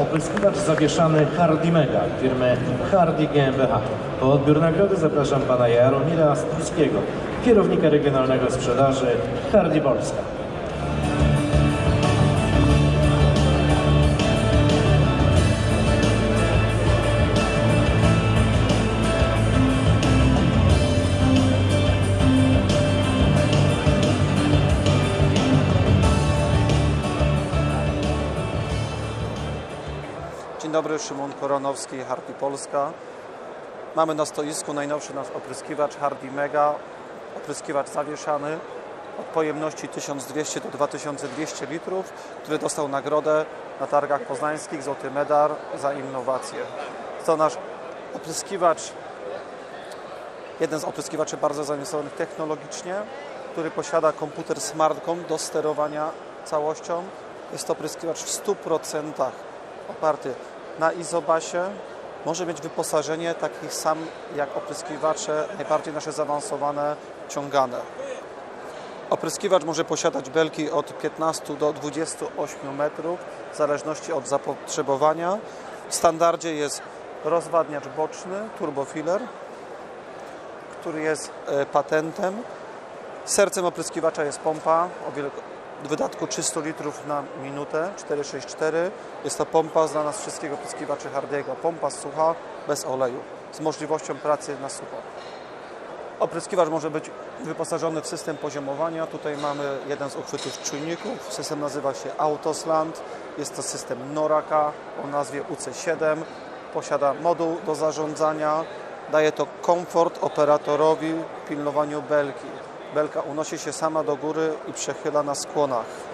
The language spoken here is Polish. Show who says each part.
Speaker 1: Opryskiwacz zawieszany Hardy Mega firmy Hardy GmbH. Po odbiór nagrody zapraszam pana Jaromira Stryckiego, kierownika regionalnego sprzedaży Hardy Polska.
Speaker 2: Dzień dobry, Szymon Koronowski, Hardy Polska. Mamy na stoisku najnowszy nasz opryskiwacz Hardy Mega, opryskiwacz zawieszany od pojemności 1200 do 2200 litrów, który dostał nagrodę na targach poznańskich Złoty Medal za innowacje. To nasz opryskiwacz, jeden z opryskiwaczy bardzo zaawansowanych technologicznie, który posiada komputer smartcom do sterowania całością. Jest to opryskiwacz w 100% oparty na izobasie. Może mieć wyposażenie takich sam jak opryskiwacze, najbardziej nasze zaawansowane, ciągane. Opryskiwacz może posiadać belki od 15 do 28 metrów, w zależności od zapotrzebowania. W standardzie jest rozwadniacz boczny, turbofiller, który jest e, patentem. Sercem opryskiwacza jest pompa o wielko- wydatku 300 litrów na minutę, 464. Jest to pompa znana z wszystkich opryskiwaczy Hardiego. Pompa sucha, bez oleju, z możliwością pracy na sucho. Opryskiwacz może być wyposażony w system poziomowania. Tutaj mamy jeden z uchwytów czujników. System nazywa się Autosland. Jest to system Noraka o nazwie UC7. Posiada moduł do zarządzania. Daje to komfort operatorowi w pilnowaniu belki. Belka unosi się sama do góry i przechyla na skłonach.